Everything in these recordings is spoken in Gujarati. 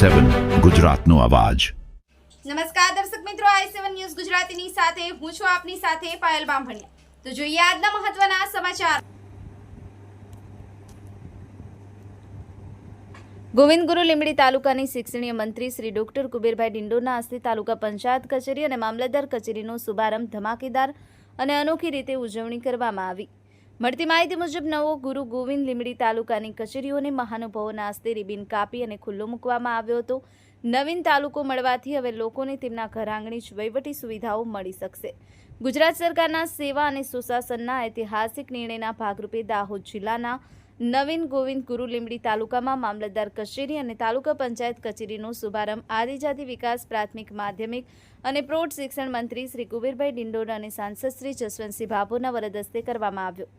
સેવન ગુજરાતનો અવાજ. નમસ્કાર દર્શક મિત્રો, આઈ સેવન ન્યૂઝ ગુજરાતીની સાથે હું છું આપની સાથે પાયલ બામભણિયા. તો જોઈએ આજના મહત્વના સમાચાર. ગોવિંદ લીંબડી તાલુકાની શિક્ષણીય મંત્રી શ્રી ડોક્ટર કુબેરભાઈ ડિંડોરના હસ્તે તાલુકા પંચાયત કચેરી અને મામલતદાર કચેરીનો શુભારંભ ધમાકેદાર અને અનોખી રીતે ઉજવણી કરવામાં આવી. મળતી માહિતી મુજબ નવો ગુરુ ગોવિંદ લીમડી તાલુકાની કચેરીઓને મહાનુભાવોના હસ્તે રિબિન કાપી અને ખુલ્લો મૂકવામાં આવ્યો હતો. નવીન તાલુકો મળવાથી હવે લોકોને તેમના ઘર આંગણી જ વહીવટી સુવિધાઓ મળી શકશે. ગુજરાત સરકારના સેવા અને સુશાસનના ઐતિહાસિક નિર્ણયના ભાગરૂપે દાહોદ જિલ્લાના નવીન ગોવિંદ ગુરુ લીંબડી તાલુકામાં મામલતદાર કચેરી અને તાલુકા પંચાયત કચેરીનો શુભારંભ આદિજાતિ વિકાસ પ્રાથમિક માધ્યમિક અને પ્રૌઢ શિક્ષણ મંત્રી શ્રી કુબેરભાઈ ડિંડોર અને સાંસદ શ્રી જસવંતસિંહ ભાભોરના વરદ હસ્તે કરવામાં આવ્યો.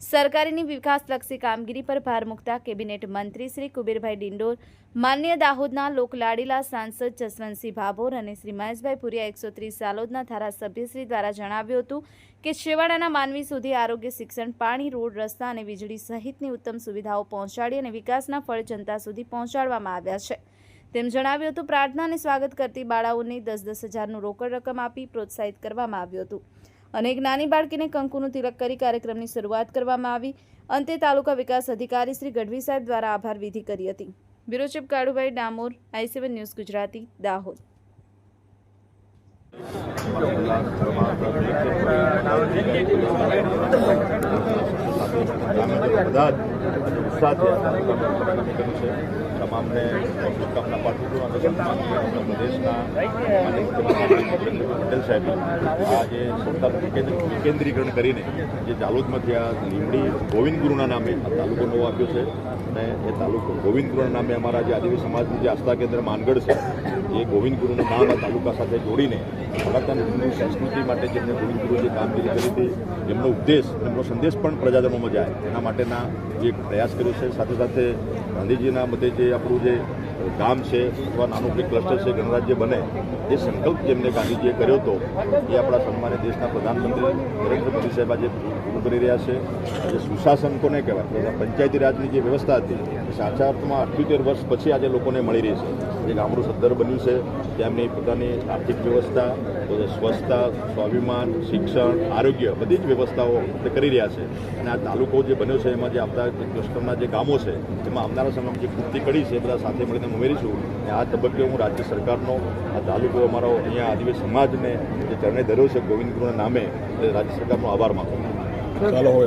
સરકારીની વિકાસલક્ષી કામગીરી પર ભાર મૂકતા કેબિનેટ મંત્રી શ્રી કુબેરભાઈ ડિંડોર, માન્ય દાહોદના લોકલાડીલા સાંસદ જસવંતસિંહ ભાભોર અને શ્રી મહેશભાઈ પુરિયા એકસો ત્રીસ સાલોદના ધારાસભ્યશ્રી દ્વારા જણાવ્યું હતું કે છેવાડાના માનવી સુધી આરોગ્ય, શિક્ષણ, પાણી, રોડ, રસ્તા અને વીજળી સહિતની ઉત્તમ સુવિધાઓ પહોંચાડી અને વિકાસના ફળ જનતા સુધી પહોંચાડવામાં આવ્યા છે. તેમ જણાવ્યું હતું પ્રાર્થના અને સ્વાગત કરતી બાળાઓને દસ દસ હજારનું રોકડ રકમ આપી પ્રોત્સાહિત કરવામાં આવ્યું હતું. અને એક નાની બાળકીને કંકુનું તિલક કરી કાર્યક્રમની શરૂઆત કરવામાં આવી. અંતે તાલુકા વિકાસ અધિકારી શ્રી ગઢવી સાહેબ દ્વારા આભાર વિધિ કરી હતી. Bureau chief Kalubhai Damor, I seven news Gujarati, Dahod. બધા છે તમામને શુભકામના પાઠવું છું અને પ્રદેશના પટેલ સાહેબે આ જે સત્તા વિકેન્દ્ર- વિકેન્દ્રીકરણ કરીને જે જાલોદમાંથી આ લીમડી ગોવિંદ ગુરુના નામે તાલુકો નવો આપ્યો છે અને એ તાલુકો ગોવિંદ ગુરુના નામે અમારા જે આદિવાસી સમાજનું જે આસ્થા કેન્દ્ર માનગઢ છે, એ ગોવિંદ ગુરુનું નામ આ તાલુકા સાથે જોડીને હિન્દુ સંસ્કૃતિ માટે જેમને ગોવિંદ ગુરુએ જે કામગીરી કરી હતી, એમનો ઉપદેશ એમનો સંદેશ પણ પ્રજાજનોમાં જાય. એના માટેના જે પ્રયાસ કર્યો છે સાથે સાથે ગાંધીજીના મતે જે આપણું જે ગામ છે અથવા નાનું કંઈક ક્લસ્ટર છે, ગણરાજ્ય બને, એ સંકલ્પ જેમને ગાંધીજીએ કર્યો હતો, એ આપણા સન્માનિત દેશના પ્રધાનમંત્રી નરેન્દ્ર મોદી સાહેબ આજે પૂરું કરી રહ્યા છે. આજે સુશાસન કોને કહેવાય? પંચાયતી રાજની જે વ્યવસ્થા હતી, એ સાચા અર્થમાં અઠ્યોતેર વર્ષ પછી આજે લોકોને મળી રહી છે. જે ગામડું સદ્ધર બન્યું છે, તેમની પોતાની આર્થિક વ્યવસ્થા સ્વચ્છતા, સ્વાભિમાન, શિક્ષણ, આરોગ્ય, બધી જ વ્યવસ્થાઓ આપણે કરી રહ્યા છે. અને આ તાલુકો જે બન્યો છે, એમાં જે આપતા જે ક્લસ્ટરના જે ગામો છે, એમાં આવનારા સમયમાં જે પૂર્તિ કરી છે બધા સાથે મળીને ઉમેરીશું અને આ તબક્કે હું રાજ્ય સરકારનો, આ તાલુકો અમારો, અહીંયા આદિવાસી સમાજને, જે ચરણે ધર્યો છે ગોવિંદ ગુરુના નામે રાજ્ય સરકારનો આભાર માનું છું. ચાલો હોય